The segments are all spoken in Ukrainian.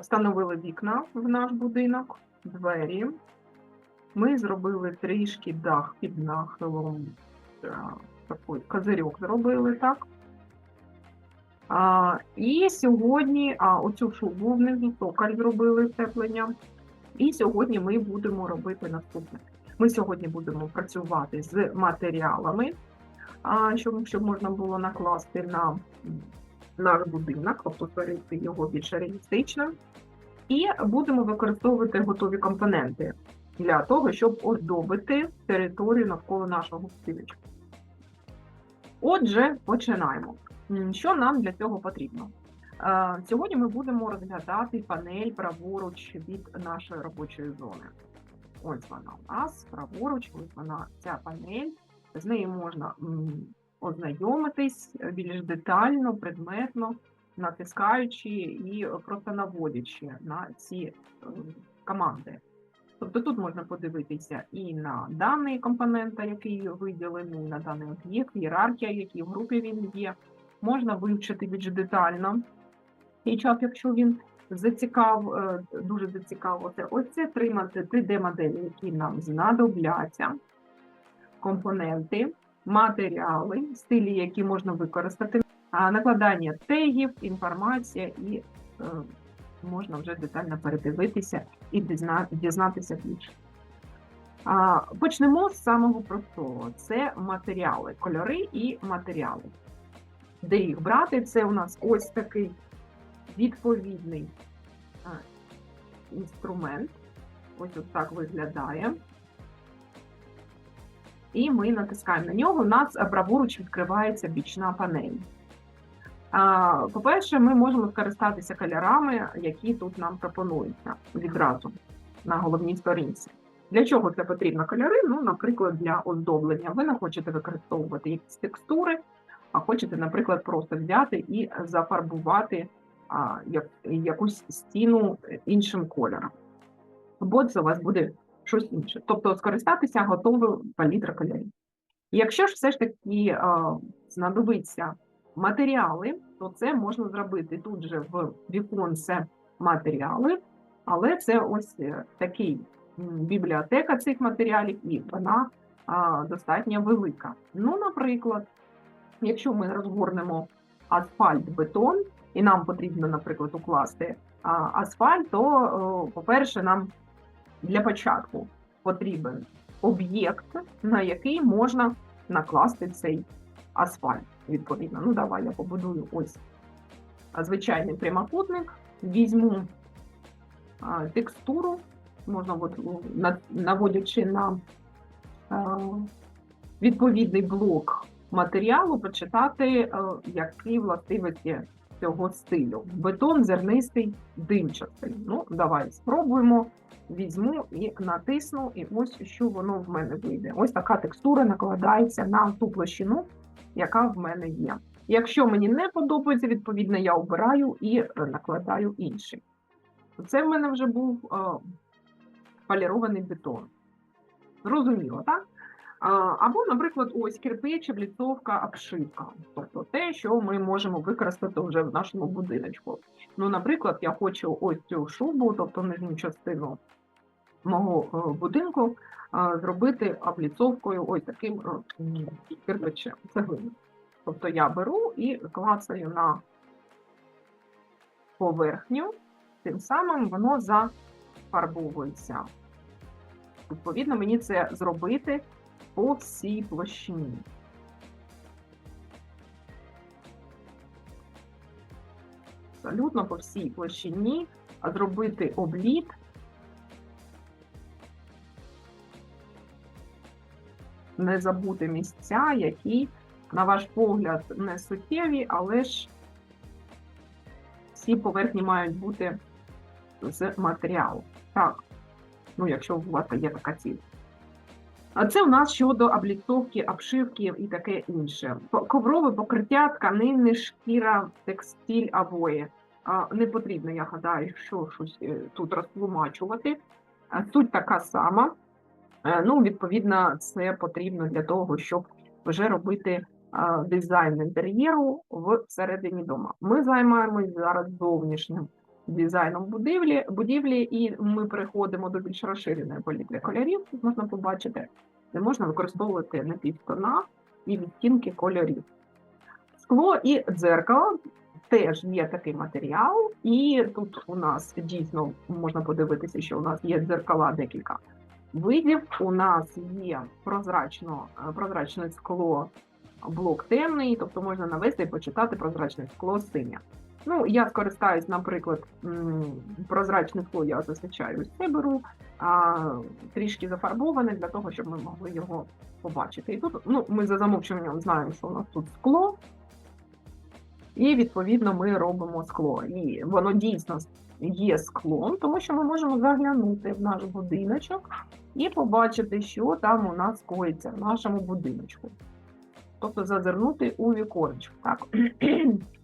Встановили вікна в наш будинок, двері. Ми зробили трішки дах під нахилом. е, Такий козирьок зробили, так? А, і сьогодні, а оцю шубу внизу, токаль зробили втеплення. І сьогодні ми будемо робити наступне. Ми сьогодні будемо працювати з матеріалами, а, щоб, щоб можна було накласти на наш будинок, тобто його більш реалістичним. І будемо використовувати готові компоненти для того, щоб оздобити територію навколо нашого будиночку. Отже, починаємо. Що нам для цього потрібно? Е, Сьогодні ми будемо розглядати панель праворуч від нашої робочої зони. Ось вона у нас праворуч, ось вона ця панель. З нею можна ознайомитись більш детально, предметно, натискаючи і просто наводячи на ці е, команди. Тобто тут можна подивитися і на даний компонента, який виділений, на даний об'єкт, ієрархія, в групі він є. Можна вивчити більш детально. Б якщо він зацікав, е, дуже зацікавити. Ось це три 3D-моделі, які нам знадобляться, компоненти, матеріали, стилі, які можна використати, накладання тегів, інформація і е, можна вже детально передивитися і дізнатися більше. Почнемо з самого простого: це матеріали, кольори і матеріали. Де їх брати? Це у нас ось такий відповідний інструмент. Ось так виглядає. І ми натискаємо на нього. У нас праворуч відкривається бічна панель. По-перше, ми можемо скористатися кольорами, які тут нам пропонуються відразу на головній сторінці. Для чого це потрібно кольори? Ну, наприклад, для оздоблення. Ви не хочете використовувати якісь текстури, а хочете, наприклад, просто взяти і зафарбувати а, як, якусь стіну іншим кольором. Або це у вас буде щось інше. Тобто скористатися готовою палітра кольорів. Якщо ж все ж таки а, знадобиться матеріали, то це можна зробити тут же в віконце матеріали, але це ось е, такий бібліотека цих матеріалів, і вона достатньо велика. Ну, наприклад, якщо ми розгорнемо асфальт, бетон, і нам потрібно, наприклад, укласти асфальт, то, о, по-перше, нам для початку потрібен об'єкт, на який можна накласти цей асфальт. Відповідно, ну давай я побудую ось звичайний прямокутник, візьму а, текстуру, можна от, ну, на- наводячи на а, відповідний блок матеріалу, почитати, е, які властивості цього стилю. Бетон зернистий, димчастий. Ну, давай спробуємо. Візьму і натисну, і ось що воно в мене вийде. Ось така текстура накладається на ту площину, яка в мене є. Якщо мені не подобається, відповідно, я обираю і накладаю інший. Це в мене вже був е, полірований бетон. Зрозуміло, так? Або, наприклад, ось кирпич, обліцовка, обшивка. Тобто те, що ми можемо використати вже в нашому будиночку. Ну, наприклад, я хочу ось цю шубу, тобто нижню частину мого е, будинку, зробити обліцовкою ось таким кирпичем, цеглиною. Тобто я беру і клацаю на поверхню, тим самим воно зафарбовується. Відповідно, мені це зробити по всій площині. Абсолютно по всій площині зробити обліт. Не забути місця, які, на ваш погляд, не суттєві, але ж всі поверхні мають бути з матеріалу. Так, ну якщо у вас є така ціль. Це у нас щодо обліцовки, обшивки і таке інше. Коврове покриття, тканини, шкіра, текстиль, обої. А, Не потрібно, я гадаю, що щось е, тут розтлумачувати. Суть така сама. Е, Ну, відповідно, це потрібно для того, щоб вже робити дизайн інтер'єру всередині дома. Ми займаємось зараз зовнішнім дизайном будівлі, будівлі, і ми переходимо до більш розширеної палітри кольорів, можна побачити, де можна використовувати напівтона і відтінки кольорів. Скло і дзеркало теж є такий матеріал, і тут у нас дійсно можна подивитися, що у нас є дзеркала декілька видів. У нас є прозрачно, прозрачне скло, блок темний, тобто можна навести і почитати прозрачне скло синє. Ну, я скористаюсь, наприклад, м, прозрачне скло я зазвичай ось це беру, а трішки зафарбоване для того, щоб ми могли його побачити. І тут ну, ми за замовчуванням знаємо, що у нас тут скло, і відповідно ми робимо скло. І воно дійсно є склом, тому що ми можемо заглянути в наш будиночок і побачити, що там у нас коїться в нашому будиночку. Тобто зазирнути у віконечко. Так?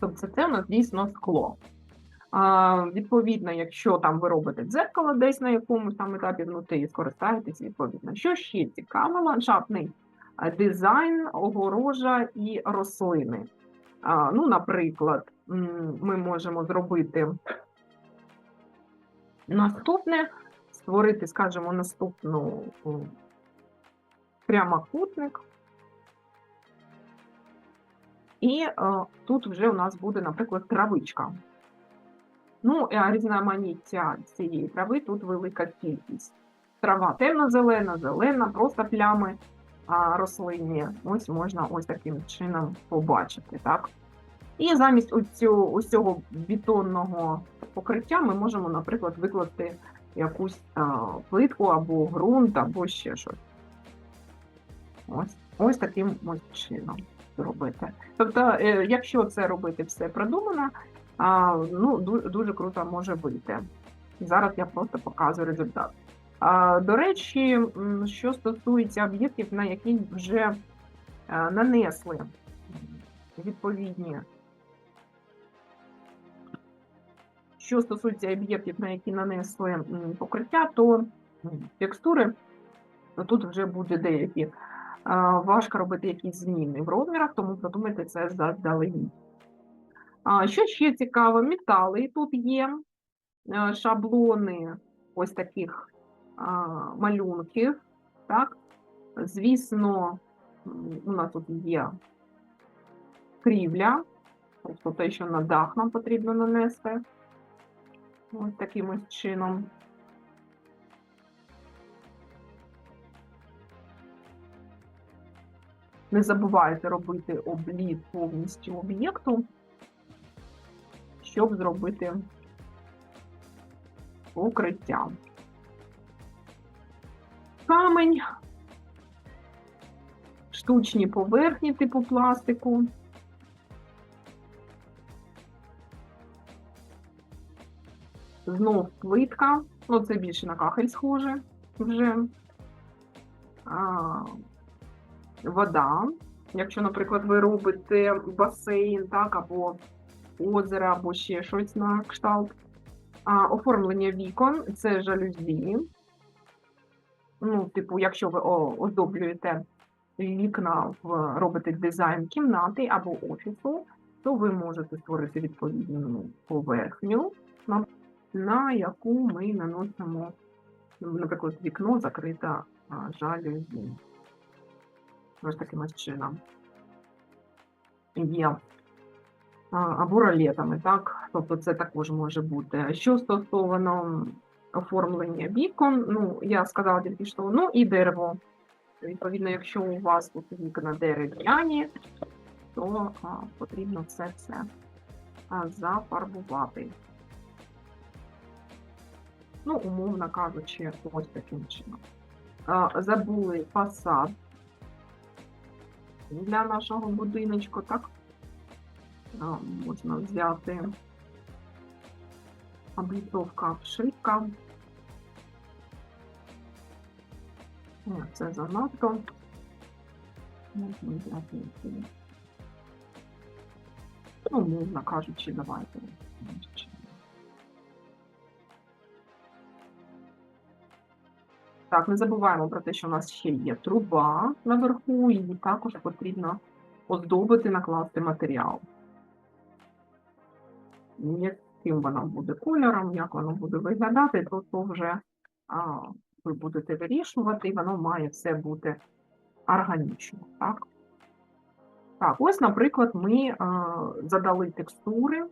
Тобто це у нас дійсно скло. А, Відповідно, якщо там ви робите дзеркало десь на якомусь там етапі внутрі, скористаєтесь відповідно. Що ще цікаво, ландшафтний дизайн, огорожа і рослини. А, Ну, Наприклад, ми можемо зробити наступне, створити, скажімо, наступну прямокутник. І е, тут вже у нас буде, наприклад, травичка. Ну, а різноманіття цієї трави тут велика кількість. Трава темно-зелена, зелена, просто плями а, рослинні. Ось можна ось таким чином побачити. так? І замість оцього, ось цього бетонного покриття ми можемо, наприклад, викласти якусь а, плитку або ґрунт, або ще щось. Ось, ось таким ось чином зробити. Тобто, е, якщо це робити все продумано, ну, дуже круто може вийти. Зараз я просто показую результат. До речі, що стосується об'єктів, на які вже е, нанесли відповідні. Що стосується об'єктів, на які нанесли покриття, то текстури, то тут вже буде деякі важко робити якісь зміни в розмірах, тому продумайте це заздалегідь. Що ще цікаво, метали тут є, е, шаблони ось таких малюнків. Так? Звісно, у нас тут є крівля, тобто те, що на дах нам потрібно нанести. Ось таким ось чином. Не забувайте робити обліт повністю об'єкту, щоб зробити укриття. Камень, штучні поверхні типу пластику. Знов плитка, ну це більше на кахель схоже вже. А, вода. Якщо, наприклад, ви робите басейн, так, або озеро, або ще щось на кшталт. А, оформлення вікон це жалюзі. Ну, типу, якщо ви оздоблюєте вікна, в, робите дизайн кімнати або офісу, то ви можете створити відповідну поверхню, на, на яку ми наносимо, наприклад, вікно закрите жалюзі. Ось таким чином. Є або ролетами, так? Тобто це також може бути. Що стосовно оформлення вікон, ну, я сказала тільки що, ну і дерево. Відповідно, якщо у вас тут вікна дерев'яні, то а, потрібно все це а, зафарбувати. Ну, умовно кажучи, ось таким чином. А, забули фасад для нашого будиночку, так? А, Можна взяти облітовка обшивка. Це занадто. Можна взяти. Ну, мовно кажучи, давайте. Так, не забуваємо про те, що у нас ще є труба наверху, і також потрібно оздобити, накласти матеріал. Яким воно буде кольором, як воно буде виглядати, то, то вже а, ви будете вирішувати, і воно має все бути органічно. Так, так ось, наприклад, ми а, задали текстури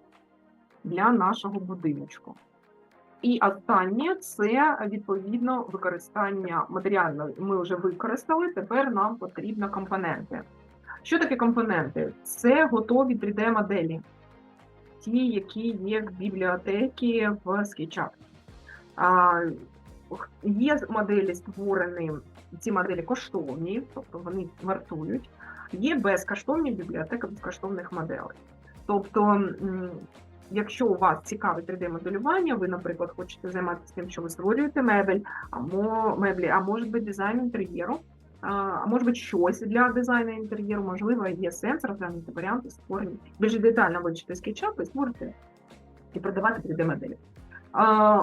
для нашого будиночку. І останнє це відповідно використання матеріальної. Ми вже використали, тепер нам потрібні компоненти. Що таке компоненти? Це готові 3D-моделі, ті, які є в бібліотеці в. А, Є моделі створені, ці моделі коштовні, тобто вони вартують. Є безкоштовні бібліотека безкоштовних моделей. Тобто, якщо у вас цікаве 3D-моделювання, ви, наприклад, хочете займатися тим, що ви створюєте мебель, або меблі, а може бути дизайн інтер'єру, а може бути щось для дизайну інтер'єру, можливо, є сенс розглянути варіанти створення. Більш детально вивчити SketchUp і створити і продавати 3D-моделі.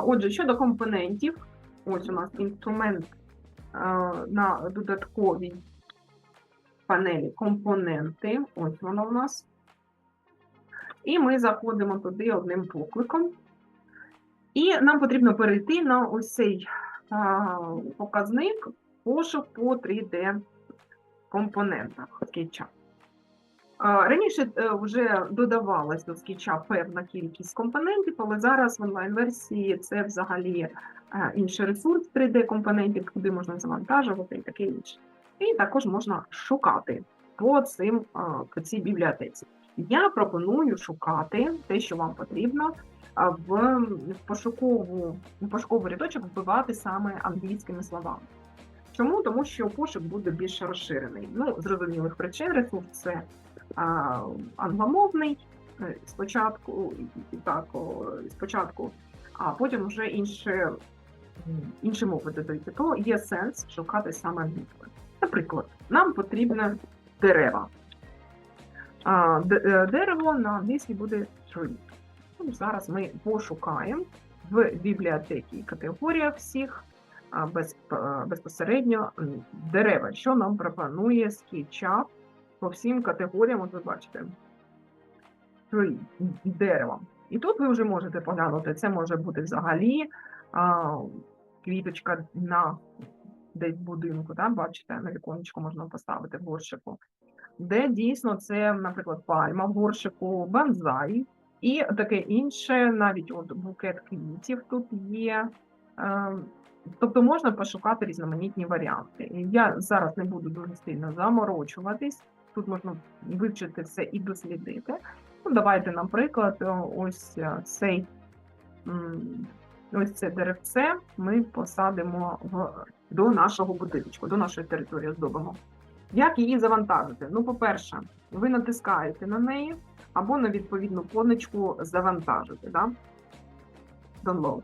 Отже, щодо компонентів, ось у нас інструмент на додатковій панелі компоненти. Ось воно у нас. І ми заходимо туди одним покликом. І нам потрібно перейти на ось цей а, показник пошук по 3D компонентах SketchUp. А, Раніше е, вже додавалась до SketchUp певна кількість компонентів, але зараз в онлайн-версії це взагалі е, інший ресурс 3D-компонентів, куди можна завантажувати і таке інше. І також можна шукати по, цим, по цій бібліотеці. Я пропоную шукати те, що вам потрібно, в пошукову, в пошуковий рядочок вбивати саме англійськими словами. Чому? Тому що пошук буде більш розширений. Ну, зрозумілих причин ресурс це а, англомовний е, спочатку, так, спочатку, а потім вже інші, інші мови додаються. То є сенс шукати саме англійською. Наприклад, нам потрібне дерева. Е, дерево на англійській буде tree. Ну, Зараз ми пошукаємо в бібліотеці категоріях всіх без, е, безпосередньо дерева, що нам пропонує SketchUp по всім категоріям, от ви бачите, tree, дерево. І тут ви вже можете поглянути, це може бути взагалі а, квіточка на десь будинку, да, бачите, на віконечко можна поставити в горщику, де дійсно це, наприклад, пальма в горщику, банзай і таке інше, навіть от букет квітів тут є. Е, Тобто можна пошукати різноманітні варіанти. Я зараз не буду дуже сильно заморочуватись. Тут можна вивчити все і дослідити. Ну, давайте, наприклад, ось е, цей ось це деревце ми посадимо в, до нашого будиночку, до нашої території оздобимо. Як її завантажити? Ну, по-перше, ви натискаєте на неї або на відповідну позначку завантажити. Да? Download.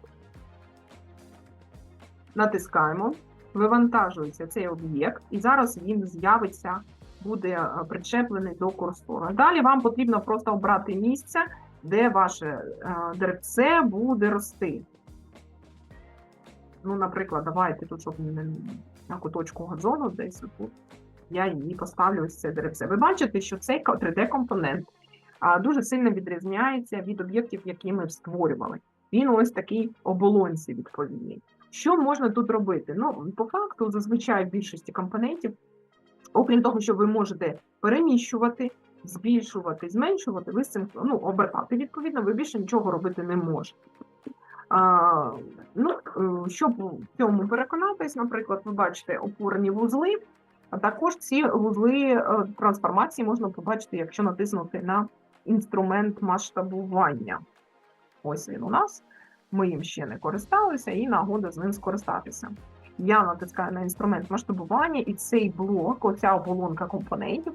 Натискаємо, вивантажується цей об'єкт, і зараз він з'явиться, буде е, причеплений до курсора. Далі вам потрібно просто обрати місце, де ваше е, деревце буде рости. Ну, наприклад, давайте тут, щоб на куточку газону, десь тут я її поставлю ось це деревце. Ви бачите, що цей 3D-компонент дуже сильно відрізняється від об'єктів, які ми створювали. Він ось такий оболонці відповідний. Що можна тут робити? Ну, по факту, зазвичай в більшості компонентів, окрім того, що ви можете переміщувати, збільшувати, зменшувати, ви з цим ну, обертати, відповідно, ви більше нічого робити не можете. А, ну, е, щоб в цьому переконатись, наприклад, ви бачите опорні вузли, а також ці вузли е, трансформації можна побачити, якщо натиснути на інструмент масштабування. Ось він у нас. Ми їм ще не користалися, і нагода з ним скористатися. Я натискаю на інструмент масштабування, і цей блок, оця оболонка компонентів,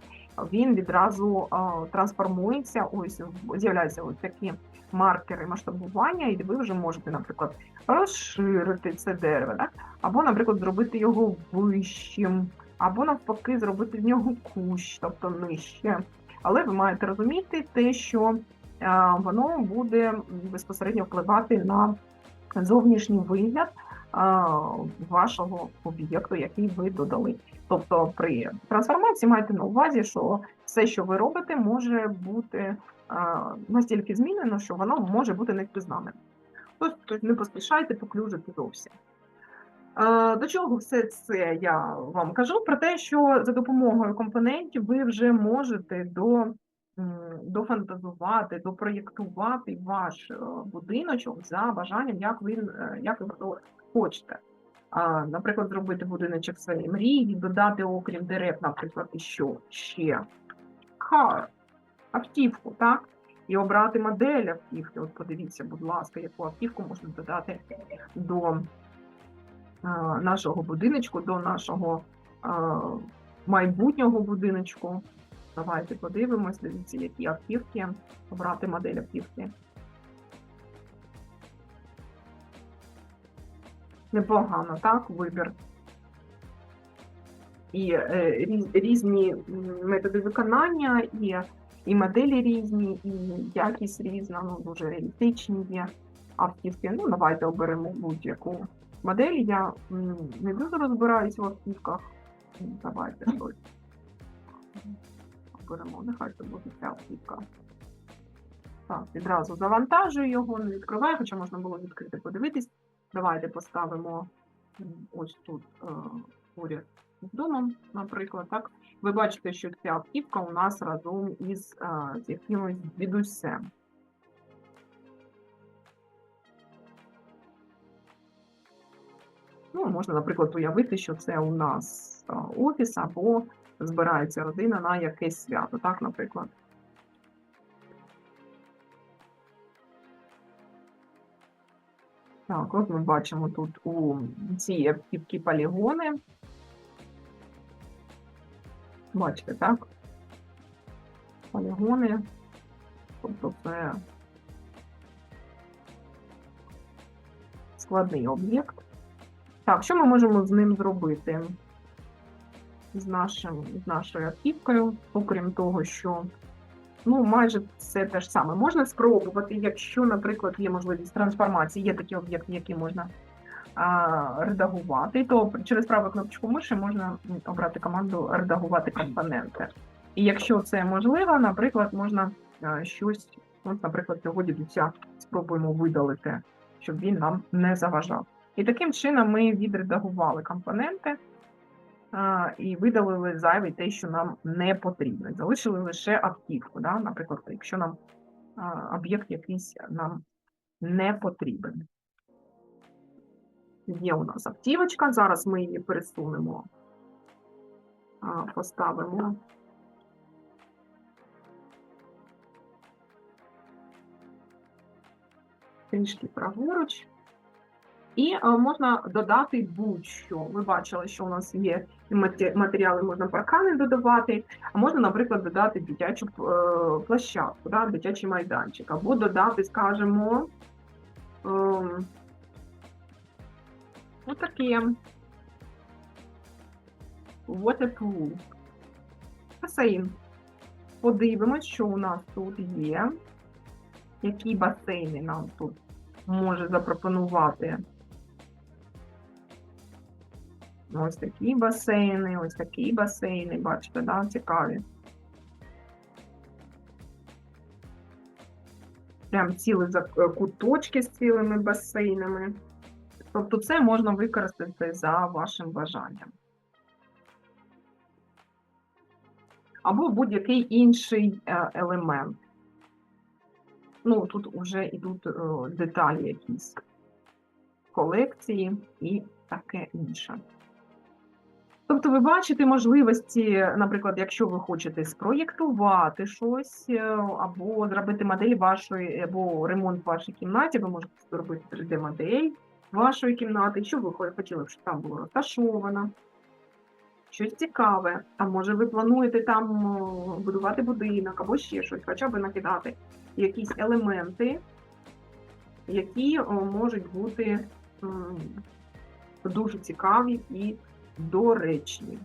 він відразу а, трансформується. Ось з'являються ось такі маркери масштабування, і ви вже можете, наприклад, розширити це дерево, так? або, наприклад, зробити його вищим, або навпаки, зробити з нього кущ, тобто нижче. Але ви маєте розуміти те, що а, воно буде безпосередньо впливати на зовнішній вигляд а, вашого об'єкту, який ви додали. Тобто при трансформації маєте на увазі, що все, що ви робите, може бути а, настільки змінено, що воно може бути невпізнаним. Тобто не поспішайте поклюжити зовсім. До чого все це я вам кажу? Про те, що за допомогою компонентів ви вже можете до, дофантазувати, допроєктувати ваш е, будиночок за бажанням, як ви, е, як ви хочете. Наприклад, зробити будиночок своєї мрії, додати, окрім дерев, наприклад, і що ще car, автівку, так? І обрати модель автівки. От подивіться, будь ласка, яку автівку можна додати до нашого будиночку, до нашого майбутнього будиночку. Давайте подивимось, дивіться, які автівки, обрати модель автівки. Непогано, так, вибір. І е, різні методи виконання, і, і моделі різні, і якість різна, ну дуже реалістичні є автівки. Ну, давайте оберемо будь-яку модель. Я не дуже розбираюсь в автівках. Давайте щось. Оберемо, нехай це буде ця автівка. Так, відразу завантажую його, не відкриваю, хоча можна було відкрити, подивитись. Давайте поставимо ось тут е, поряд з домом, наприклад. Так, ви бачите, що ця автівка у нас разом із, е, якимось дідусем. Ну, можна, наприклад, уявити, що це у нас офіс або збирається родина на якесь свято, так, наприклад. Так, от ми бачимо тут у цій автівці полігони. Бачите, так? Полігони. Тобто це складний об'єкт. Так, що ми можемо з ним зробити? З, нашим, з нашою автівкою, окрім того, що ну, майже все те ж саме. Можна спробувати, якщо, наприклад, є можливість трансформації, є такі об'єкти, які можна а, редагувати, то через праву кнопочку миші можна обрати команду редагувати компоненти. І якщо це можливо, наприклад, можна щось, от, наприклад, цього дідуся спробуємо видалити, щоб він нам не заважав. І таким чином ми відредагували компоненти а, і видалили зайве те, що нам не потрібно. Залишили лише автівку. Да? Наприклад, якщо нам об'єкт якийсь нам не потрібен. Є у нас автівочка, зараз ми її пересунемо, поставимо. Трішки праворуч. І е, можна додати будь-що. Ви бачили, що у нас є матеріали, можна паркани додавати, а можна, наприклад, додати дитячу е, площадку, да, дитячий майданчик, або додати, скажімо, ем, отаке waterpool. Басейн. Подивимось, що у нас тут є, які басейни нам тут може запропонувати. Ось такі басейни, ось такі басейни, бачите, да, цікаві. Прям цілі е, куточки з цілими басейнами. Тобто це можна використати за вашим бажанням. Або будь-який інший е, елемент. Ну, тут вже йдуть е, деталі якісь колекції і таке інше. Тобто ви бачите можливості, наприклад, якщо ви хочете спроєктувати щось, е, або зробити модель вашої, або ремонт в вашій кімнаті, ви можете зробити 3D-модель вашої кімнати, що ви хотіли щоб там було розташовано, щось цікаве. А може ви плануєте там е, будувати будинок або ще щось, хоча б накидати якісь елементи, які можуть бути дуже цікаві і доречні.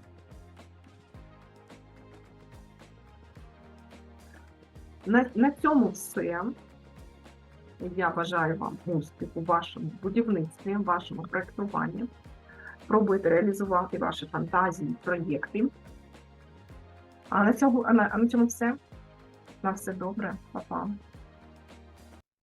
На, на цьому все. Я бажаю вам успіху у вашому будівництві, в вашому проєктуванні. Пробуйте реалізувати ваші фантазії, проєкти. А на цьому, а на, а на цьому все. На все добре, Па-па.